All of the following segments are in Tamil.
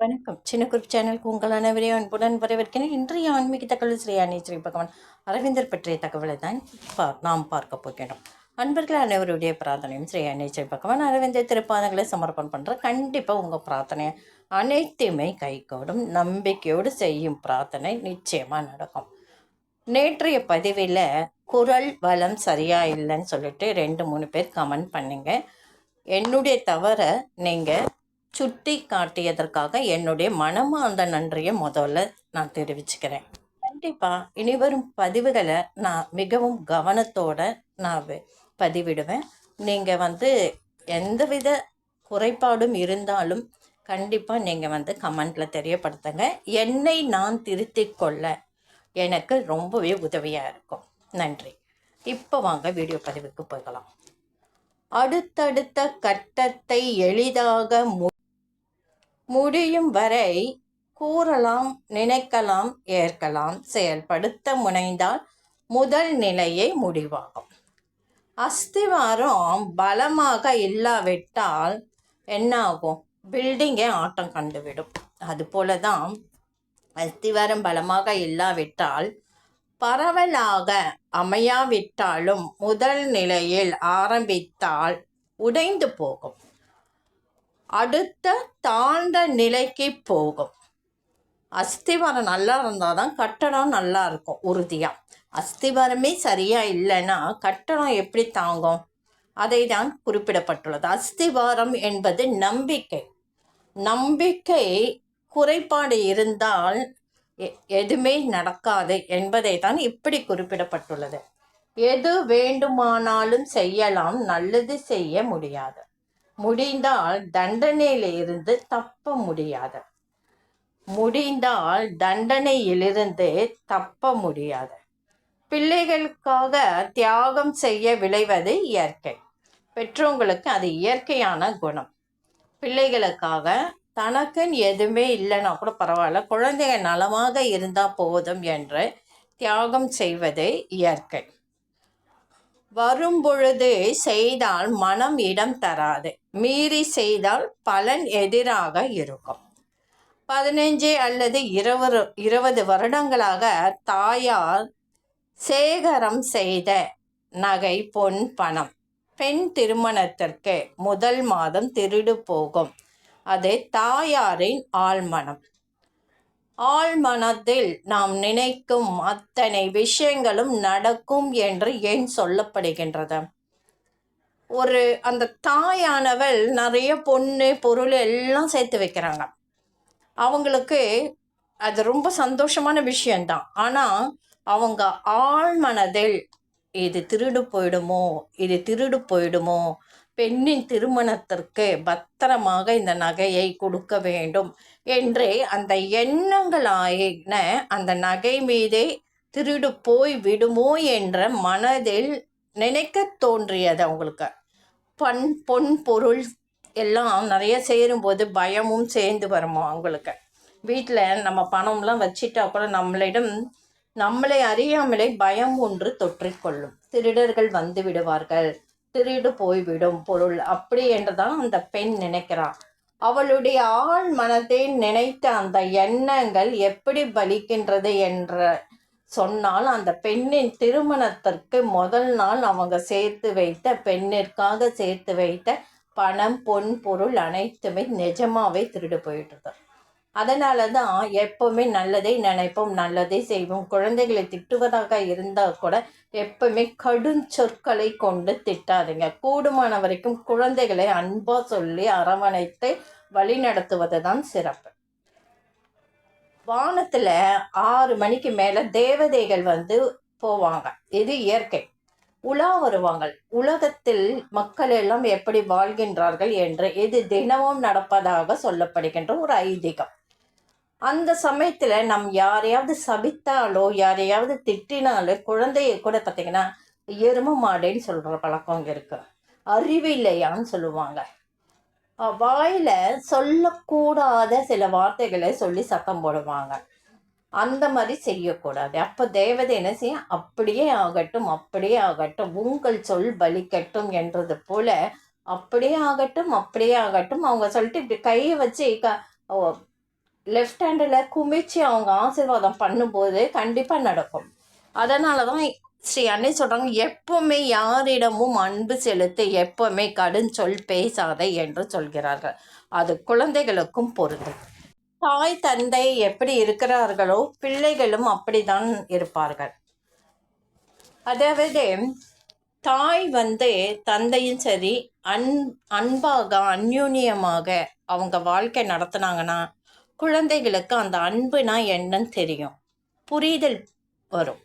வணக்கம். சின்ன குரூப் சேனலுக்கு உங்கள் அனைவரையும் அன்புடன் வரவேற்கிறேன். இன்றைய ஆன்மீக தகவல் ஸ்ரீ அணி ஸ்ரீ பகவான் அரவிந்தர் பற்றிய தகவலை தான் பா நாம் பார்க்க போகிறோம் அன்பர்கள் அனைவருடைய பிரார்த்தனையும் ஸ்ரீ அணி ஸ்ரீ பகவான் அரவிந்தர் திருப்பாதங்களை சமர்ப்பணம் பண்ணுற கண்டிப்பாக உங்கள் பிரார்த்தனை அனைத்துமே கைகூடும் நம்பிக்கையோடு செய்யும் பிரார்த்தனை நிச்சயமாக நடக்கும். நேற்றைய பதிவில் குரல் வளம் சரியாக இல்லைன்னு சொல்லிட்டு ரெண்டு மூணு பேர் கமெண்ட் பண்ணுங்கள் என்னுடைய தவறை நீங்கள் சுட்டி காட்டியதற்காக என்னுடைய மனமார்ந்த நன்றியை முதல்ல நான் தெரிவிச்சுக்கிறேன். கண்டிப்பாக இனி வரும் பதிவுகளை நான் மிகவும் கவனத்தோட நான் பதிவிடுவேன். நீங்கள் வந்து எந்தவித குறைபாடும் இருந்தாலும் கண்டிப்பாக நீங்கள் வந்து கமெண்ட்டில் தெரியப்படுத்துங்க. என்னை நான் திருத்தி கொள்ள எனக்கு ரொம்பவே உதவியாக இருக்கும். நன்றி. இப்போ வாங்க வீடியோ பதிவுக்கு போகலாம் அடுத்தடுத்த கட்டத்தை எளிதாக மு- முடியும் வரை கூறலாம் நினைக்கலாம் ஏற்கலாம் செயல்படுத்த முனைந்தால் முதல் நிலையை முடிவாகும். அஸ்திவாரம் பலமாக இல்லாவிட்டால் என்ன ஆகும் பில்டிங்கே ஆட்டம் கண்டுவிடும். அதுபோல தான் அஸ்திவாரம் பலமாக இல்லாவிட்டால் பரவலாக அமையாவிட்டாலும் முதல் நிலையில் ஆரம்பித்தால் உடைந்து போகும். அடுத்த தாழ்ந்த நிலைக்கு போகும். அஸ்திவாரம் நல்லா இருந்தால் தான் கட்டடம் நல்லா இருக்கும் உறுதியாக அஸ்திவாரமே சரியாக இல்லைன்னா கட்டடம் எப்படி தாங்கும்? அதை தான் குறிப்பிடப்பட்டுள்ளது. அஸ்திவாரம் என்பது நம்பிக்கை. நம்பிக்கை குறைபாடு இருந்தால் எ- எதுவுமே நடக்காது என்பதை தான் இப்படி குறிப்பிடப்பட்டுள்ளது. எது வேண்டுமானாலும் செய்யலாம் நல்லது செய்ய முடியாது. முடிந்தால் தண்டனையிலிருந்து தப்ப முடியாது. முடிந்தால் தண்டனையிலிருந்து தப்ப முடியாது. பிள்ளைகளுக்காக தியாகம் செய்ய விளைவது இயற்கை. பெற்றவங்களுக்கு அது இயற்கையான குணம். பிள்ளைகளுக்காக தனக்குன்னு எதுவுமே இல்லைன்னா கூட பரவாயில்ல குழந்தைங்க நலமாக இருந்தால் போதும் என்று தியாகம் செய்வது இயற்கை. வரும்பொழுது செய்தால் மனம் இடம் தராது. மீறி செய்தால் பலன் எதிராக இருக்கும். பதினைஞ்சு அல்லது இருபது இருபது வருடங்களாக தாயார் சேகரம் செய்த நகை பொன் பணம். பெண் திருமணத்திற்கு முதல் மாதம் திருடு போகும். அது தாயாரின் ஆழ்மனம் ஆழ்மனத்தில் நாம் நினைக்கும் அத்தனை விஷயங்களும் நடக்கும் என்று ஏன் சொல்லப்படுகின்றது? ஒரு அந்த தாயானவள் நிறைய பொண்ணு பொருள் எல்லாம் சேர்த்து வைக்கிறாங்க. அவங்களுக்கு அது ரொம்ப சந்தோஷமான விஷயந்தான் ஆனால் அவங்க ஆழ்மனதில் இது திருடு போயிடுமோ இது திருடு போயிடுமோ பெண்ணின் திருமணத்திற்கு பத்திரமாக இந்த நகையை கொடுக்க வேண்டும் என்று அந்த எண்ணங்களாயின அந்த நகை மீதே திருடு போய் விடுமோ என்ற மனதில் நினைக்க தோன்றியது அவங்களுக்கு. பண் பொன் பொருள் எல்லாம் நிறைய சேரும்போது பயமும் சேர்ந்து வருமா அவங்களுக்கு? வீட்டில் நம்ம பணம்லாம் வச்சிட்டா கூட நம்மளிடம் நம்மளை அறியாமலே பயம் ஒன்று தொற்றிக்கொள்ளும். திருடர்கள் வந்து விடுவார்கள். திருடு போய்விடும் பொருள். அப்படி என்றுதான் அந்த பெண் நினைக்கிறான் அவளுடைய ஆழ் மனத்தை நினைத்த அந்த எண்ணங்கள் எப்படி பலிக்கின்றது என்ற சொன்னால் அந்த பெண்ணின் திருமணத்திற்கு முதல் நாள் அவங்க சேர்த்து வைத்த பெண்ணிற்காக சேர்த்து வைத்த பணம் பொன் பொருள் அனைத்துமே நிஜமாவே திருடு போயிட்டுது. அதனால தான் எப்பவுமே நல்லதை நினைப்போம் நல்லதை செய்வோம். குழந்தைகளை திட்டுவதாக இருந்தால் கூட எப்பவுமே கடும் சொற்களை கொண்டு திட்டாதீங்க. கூடுமான வரைக்கும் குழந்தைகளை அன்பா சொல்லி அரவணைத்து வழி நடத்துவது தான் சிறப்பு. வானத்தில் ஆறு மணிக்கு மேலே தேவதைகள் வந்து போவாங்க. இது இயற்கை. உலா வருவாங்க உலகத்தில் மக்கள் எல்லாம் எப்படி வாழ்கின்றார்கள் என்று இது தினமும் நடப்பதாக சொல்லப்படுகின்ற ஒரு ஐதீகம். அந்த சமயத்தில் நம் யாரையாவது சபித்தாலோ யாரையாவது திட்டினாலோ குழந்தைய கூட பார்த்திங்கன்னா எரும மாடுன்னு சொல்கிற பழக்கம் இருக்குது இருக்கு. அறிவு இல்லையான்னு சொல்லுவாங்க. வாயில் சொல்லக்கூடாத சில வார்த்தைகளை சொல்லி சத்தம் போடுவாங்க. அந்த மாதிரி செய்யக்கூடாது. அப்போ தேவதை என்ன செய்யும்? அப்படியே ஆகட்டும் அப்படியே ஆகட்டும். உங்கள் சொல் பலிக்கட்டும் என்றது போல அப்படியே ஆகட்டும் அப்படியே ஆகட்டும். அவங்க சொல்லிட்டு இப்படி கையை வச்சு க- லெஃப்ட் ஹேண்டில் குமிச்சு அவங்க ஆசீர்வாதம் பண்ணும்போது கண்டிப்பாக நடக்கும். அதனால தான் ஸ்ரீ அன்னை சொல்கிறாங்க எப்பவுமே யாரிடமும் அன்பு செலுத்தி எப்பவுமே கடும் சொல் பேசாத என்று சொல்கிறார்கள். அது குழந்தைகளுக்கும் பொருந்தும். தாய் தந்தை எப்படி இருக்கிறார்களோ பிள்ளைகளும் அப்படிதான் இருப்பார்கள். அதாவது தாய் வந்து தந்தையும் சரி அன் அன்பாக அந்யூன்யமாக அவங்க வாழ்க்கை நடத்துனாங்கன்னா குழந்தைகளுக்கு அந்த அன்புனா என்னன்னு தெரியும். புரிதல் வரும்.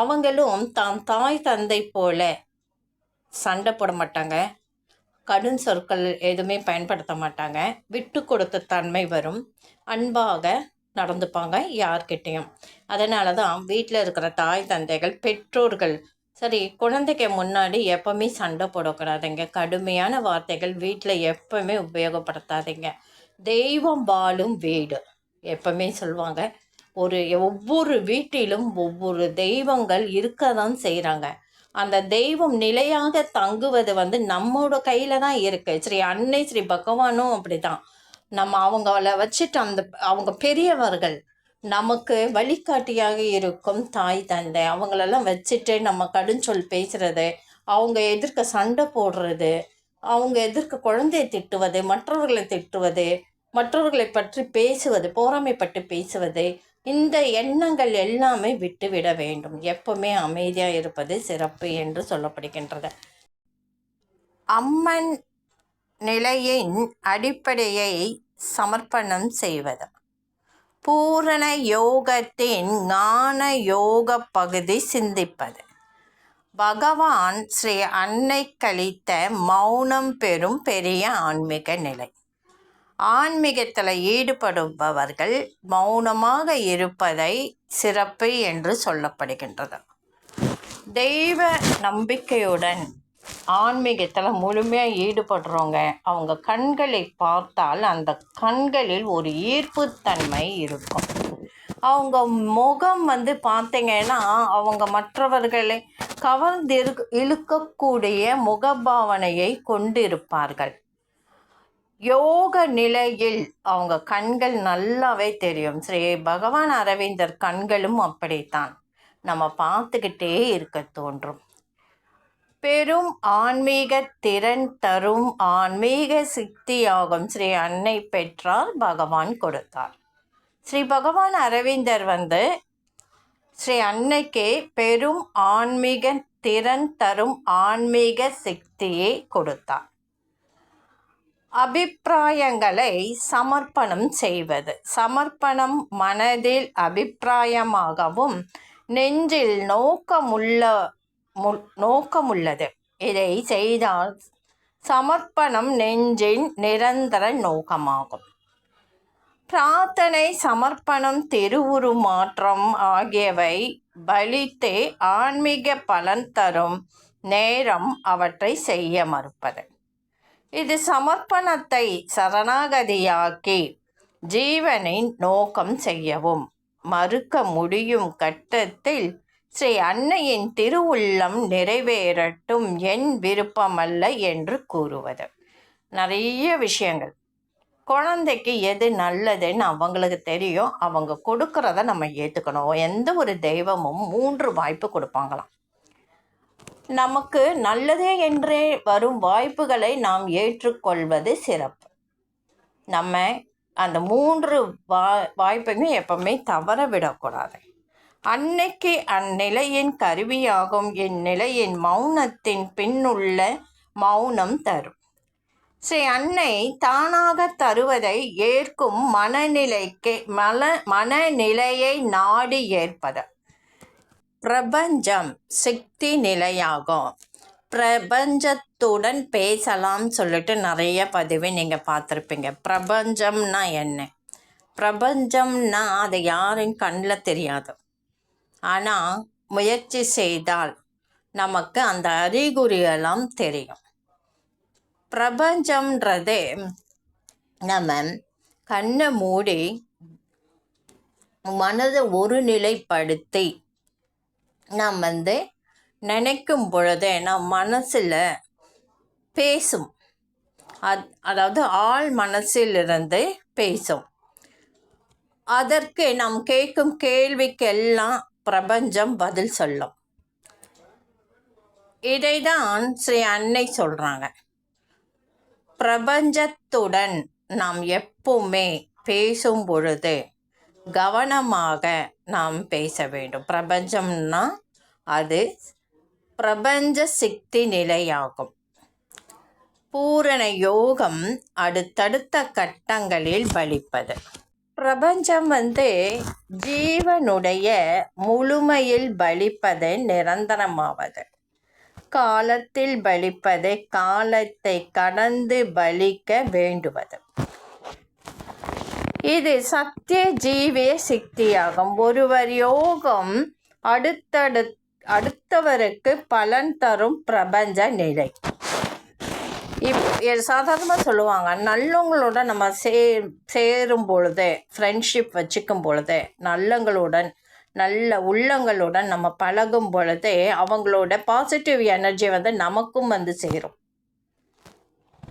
அவங்களும் தாம் தாய் தந்தை போல சண்டை போட மாட்டாங்க. கடும் சொற்கள் எதுவுமே பயன்படுத்த மாட்டாங்க. விட்டு கொடுத்த தன்மை வரும். அன்பாக நடந்துப்பாங்க யார்கிட்டேயும். அதனால தான் வீட்டில் இருக்கிற தாய் தந்தைகள் பெற்றோர்கள் சரி குழந்தைக்கு முன்னாடி எப்பவுமே சண்டை போடக்கூடாதுங்க. கடுமையான வார்த்தைகள் வீட்டில் எப்பவுமே உபயோகப்படுத்தாதீங்க. தெய்வம் வாழும் வீடு எப்பவுமே சொல்லுவாங்க. ஒரு ஒவ்வொரு வீட்டிலும் ஒவ்வொரு தெய்வங்கள் இருக்க தான் செய்கிறாங்க அந்த தெய்வம் நிலையாக தங்குவது வந்து நம்மளோட கையில் தான் இருக்குது ஸ்ரீ அன்னை ஸ்ரீ பகவானும் அப்படி தான் நம்ம அவங்கள வச்சுட்டு அந்த அவங்க பெரியவர்கள் நமக்கு வழிகாட்டியாக இருக்கும் தாய் தந்தை. அவங்களெல்லாம் வச்சுட்டு நம்ம கடுஞ்சொல் பேசுறது அவங்க எதிர்க்க சண்டை போடுறது அவங்க எதிர்க்க குழந்தையை திட்டுவது மற்றவர்களை திட்டுவது மற்றவர்களை பற்றி பேசுவது போராமைப்பட்டு பேசுவது இந்த எண்ணங்கள் எல்லாமே விட்டுவிட வேண்டும். எப்பவுமே அமைதியாக இருப்பது சிறப்பு என்று சொல்லப்படுகின்றது. அம்மன் நிலையின் அடிப்படையை சமர்ப்பணம் செய்வது. பூரண யோகத்தின் ஞான யோக பகுதி சிந்திப்பது. பகவான் ஸ்ரீ அன்னை கழித்த மௌனம் பெறும் பெரிய ஆன்மீக நிலை. ஆன்மீகத்தில் ஈடுபடுபவர்கள் மௌனமாக இருப்பதை சிறப்பு என்று சொல்லப்படுகின்றது. தெய்வ நம்பிக்கையுடன் ஆன்மீகத்தில் முழுமையாக ஈடுபடுறவங்க அவங்க கண்களை பார்த்தால் அந்த கண்களில் ஒரு ஈர்ப்புத்தன்மை இருக்கும். அவங்க முகம் வந்து பார்த்தீங்கன்னா அவங்க மற்றவர்களை கவர்ந்து இழுக்கக்கூடிய முகபாவனையை கொண்டிருப்பார்கள். யோக நிலையில் அவங்க கண்கள் நல்லாவே தெரியும். ஸ்ரீ பகவான் அரவிந்தர் கண்களும் அப்படித்தான். நம்ம பார்த்துக்கிட்டே இருக்க தோன்றும். பெரும் ஆன்மீக திறன் தரும் ஆன்மீக சித்தியாகும் ஸ்ரீ அன்னை பெற்றால் பகவான் கொடுத்தார். ஸ்ரீ பகவான் அரவிந்தர் வந்து ஸ்ரீ அன்னைக்கே பெரும் ஆன்மீக திறன் தரும் ஆன்மீக சக்தியை கொடுத்தார். அபிப்பிராயங்களை சமர்ப்பணம் செய்வது. சமர்ப்பணம் மனதில் அபிப்பிராயமாகவும் நெஞ்சில் நோக்கமுள்ள நோக்கமுள்ளது. இதை செய்தால் சமர்ப்பணம் நெஞ்சின் நிரந்தர நோக்கமாகும். பிரார்த்தனை சமர்ப்பணம் திருவுருமாற்றம் ஆகியவை பலித்தே ஆன்மீக பலன் தரும் நேரம் அவற்றை செய்ய மறுப்பது. இது சமர்ப்பணத்தை சரணாகதியாக்கி ஜீவனின் நோக்கம் செய்யவும் மறுக்க முடியும் கட்டத்தில் ஸ்ரீ அன்னையின் திருவுள்ளம் நிறைவேறட்டும் என் விருப்பமல்ல என்று கூறுவது. நிறைய விஷயங்கள். குழந்தைக்கு எது நல்லதுன்னு அவங்களுக்கு தெரியும். அவங்க கொடுக்கறத நம்ம ஏற்றுக்கணும் எந்த ஒரு தெய்வமும் மூன்று வாய்ப்பு கொடுப்பாங்களாம். நமக்கு நல்லதே என்றே வரும் வாய்ப்புகளை நாம் ஏற்றுக்கொள்வது சிறப்பு. நம்ம அந்த மூன்று வா வாய்ப்பையும் எப்பவுமே தவற விடக்கூடாது. அன்னைக்கு அந்நிலையின் கருவியாகும். இந்நிலையின் மௌனத்தின் பின்னுள்ள மௌனம் தரும். ஸ்ரீ அன்னை தானாக தருவதை ஏற்கும் மனநிலைக்கு மன மனநிலையை நாடி ஏற்பது பிரபஞ்சம் சக்தி நிலையாகும். பிரபஞ்சத்துடன் பேசலாம் சொல்லிட்டு நிறைய பதிவு நீங்கள் பார்த்துருப்பீங்க. பிரபஞ்சம்னா என்ன? பிரபஞ்சம்னா அது யாரும் கண்ணில் தெரியாது. ஆனால் முயற்சி செய்தால் நமக்கு அந்த அறிகுறியெல்லாம் தெரியும். பிரபஞ்சம்ன்றது நம்ம கண்ணை மூடி மனதை ஒருநிலைப்படுத்தி நாம் வந்து நினைக்கும் பொழுதே நம் மனசில் பேசும். அத் அதாவது ஆள் மனசிலிருந்து பேசும். அதற்கு நாம் கேட்கும் கேள்விக்கெல்லாம் பிரபஞ்சம் பதில் சொல்லும். இதை தான் ஸ்ரீ அன்னை சொல்கிறாங்க பிரபஞ்சத்துடன் நாம் எப்பவுமே பேசும் பொழுது கவனமாக நாம் பேச வேண்டும். பிரபஞ்சம்னா அது பிரபஞ்ச சக்தி நிலையாகும். பூரண யோகம் அடுத்தடுத்த கட்டங்களில் பலிப்பது. பிரபஞ்சம் வந்து ஜீவனுடைய முழுமையில் பலிப்பது நிரந்தரமாவது. காலத்தில் பலிப்பது காலத்தை கடந்து பலிக்க வேண்டுவது. இது சத்திய ஜீவிய சக்தியாகும் ஒருவர் யோகம் அடுத்தடுத்த அடுத்தவருக்கு பலன் தரும் பிரபஞ்ச நிலை. இப் சாதாரணமாக சொல்லுவாங்க நல்லவங்களோட நம்ம சே சேரும் பொழுது ஃப்ரெண்ட்ஷிப் வச்சுக்கும் பொழுது நல்லவங்களுடன் நல்ல உள்ளங்களுடன் நம்ம பழகும் பொழுதே அவங்களோட பாசிட்டிவ் எனர்ஜி வந்து நமக்கும் வந்து சேரும்.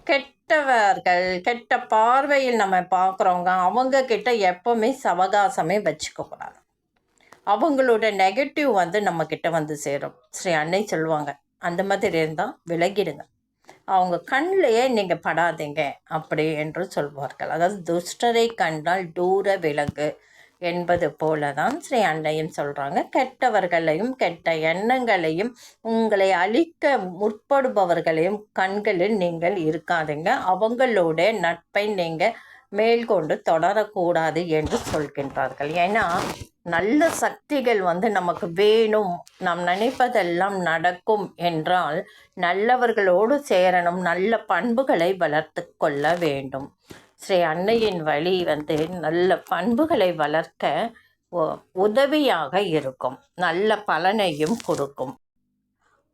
கெட்டவர்கள் கெட்ட பார்வையில் நம்ம பார்க்குறவங்க அவங்கக்கிட்ட எப்போவுமே சவகாசமே வச்சுக்கக்கூடாது அவங்களோட நெகட்டிவ் வந்து நம்மக்கிட்ட வந்து சேரும். ஸ்ரீ அன்னை சொல்லுவாங்க. அந்த மாதிரி இருந்தால் விலகிடுங்க. அவங்க கண்ணிலேயே நீங்கள் படாதீங்க அப்படி என்று சொல்வார்கள். அதாவது துஷ்டரை கண்டால் தூர விலகு என்பது போல தான் ஸ்ரீ அன்னையும் சொல்கிறாங்க கெட்டவர்களையும் கெட்ட எண்ணங்களையும் உங்களை அழிக்க முற்படுபவர்களையும் கண்களில் நீங்கள் இருக்காதுங்க. அவங்களோட நட்பை நீங்கள் மேல்கொண்டு தொடரக்கூடாது என்று சொல்கின்றார்கள். ஏன்னா நல்ல சக்திகள் வந்து நமக்கு வேணும். நாம் நினைப்பதெல்லாம் நடக்கும் என்றால் நல்லவர்களோடு சேரணும் நல்ல பண்புகளை வளர்த்து கொள்ள வேண்டும். ஸ்ரீ அன்னையின் வழி வந்து நல்ல பண்புகளை வளர்க்க உதவியாக இருக்கும். நல்ல பலனையும் கொடுக்கும்.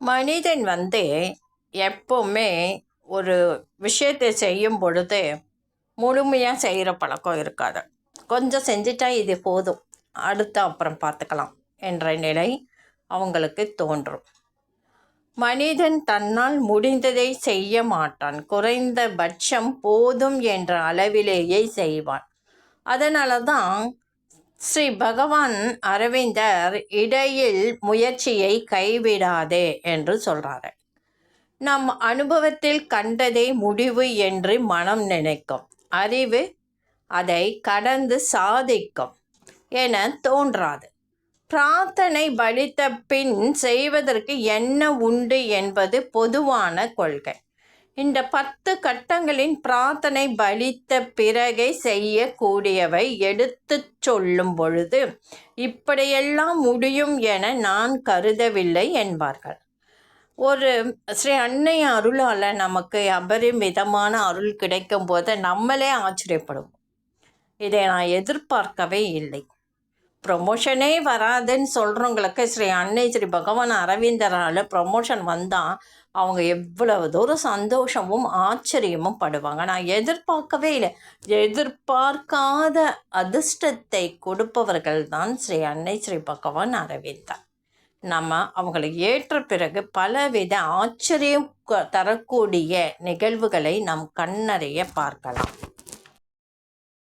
மனிதன் வந்து எப்போவுமே ஒரு விஷயத்தை செய்யும் பொழுது முழுமையாக செய்கிற பழக்கம் இருக்காது. கொஞ்சம் செஞ்சிட்டா இது போதும். அடுத்து அப்புறம் பார்த்துக்கலாம் என்ற நிலை அவங்களுக்கு தோன்றும். மனிதன் தன்னால் முடிந்ததை செய்ய மாட்டான். குறைந்தபட்சம் போதும் என்ற அளவிலேயே செய்வான். அதனால தான் ஸ்ரீ பகவான் அரவிந்தர் இடையில் முயற்சியை கைவிடாதே என்று சொல்கிறாரு நம் அனுபவத்தில் கண்டதே முடிவு என்று மனம் நினைக்கும். அறிவு அதை கடந்து சாதிக்கும் என தோன்றாது. பிரார்த்தனை பலித்த பின் செய்வதற்கு என்ன உண்டு என்பது பொதுவான கொள்கை. இந்த பத்து கட்டங்களின் பிரார்த்தனை பலித்த பிறகே செய்யக்கூடியவை எடுத்து சொல்லும் பொழுது இப்படியெல்லாம் முடியும் என நான் கருதவில்லை என்பார்கள். ஒரு ஸ்ரீ அன்னை அருளால் நமக்கு அபரிமிதமான அருள் கிடைக்கும் போது நம்மளே ஆச்சரியப்படுவோம். இதை நான் எதிர்பார்க்கவே இல்லை. ப்ரொமோஷனே வராதுன்னு சொல்கிறவங்களுக்கு ஸ்ரீ அன்னை ஸ்ரீ பகவான் அரவிந்தரால் ப்ரொமோஷன் வந்தால் அவங்க எவ்வளவு தூரம் சந்தோஷமும் ஆச்சரியமும் படுவாங்க. நான் எதிர்பார்க்கவே இல்லை. எதிர்பார்க்காத அதிர்ஷ்டத்தை கொடுப்பவர்கள் தான் ஸ்ரீ அன்னை ஸ்ரீ பகவான் அரவிந்தர். நம்ம அவங்களை ஏற்ற பிறகு பலவித ஆச்சரியம் தரக்கூடிய நிகழ்வுகளை நம் கண்ணறைய பார்க்கலாம்.